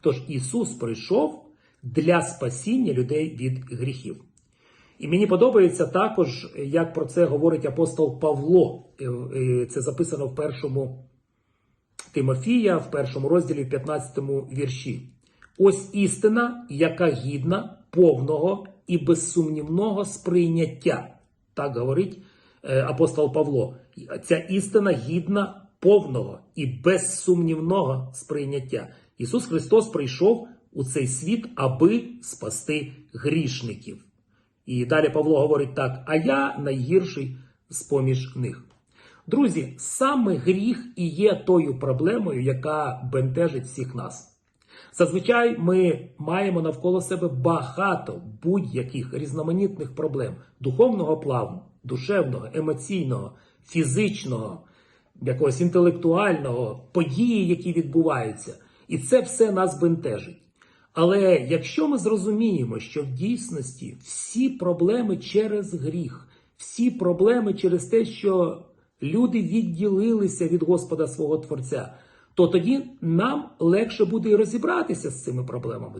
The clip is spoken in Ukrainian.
Тож Ісус прийшов для спасіння людей від гріхів. І мені подобається також, як про це говорить апостол Павло. Е, е, Це записано в першому Тимофія, в першому розділі, в 15 вірші. Ось істина, яка гідна повного і безсумнівного сприйняття. Так говорить е, апостол Павло. Ця істина гідна повного і безсумнівного сприйняття. Ісус Христос прийшов у цей світ, аби спасти грішників. І далі Павло говорить так: а я найгірший з поміж них. Друзі, саме гріх і є тою проблемою, яка бентежить всіх нас. Зазвичай ми маємо навколо себе багато будь-яких різноманітних проблем духовного плану, душевного, емоційного, фізичного, якогось інтелектуального, події, які відбуваються. І це все нас бентежить. Але якщо ми зрозуміємо, що в дійсності всі проблеми через гріх, всі проблеми через те, що люди відділилися від Господа свого Творця, то тоді нам легше буде і розібратися з цими проблемами.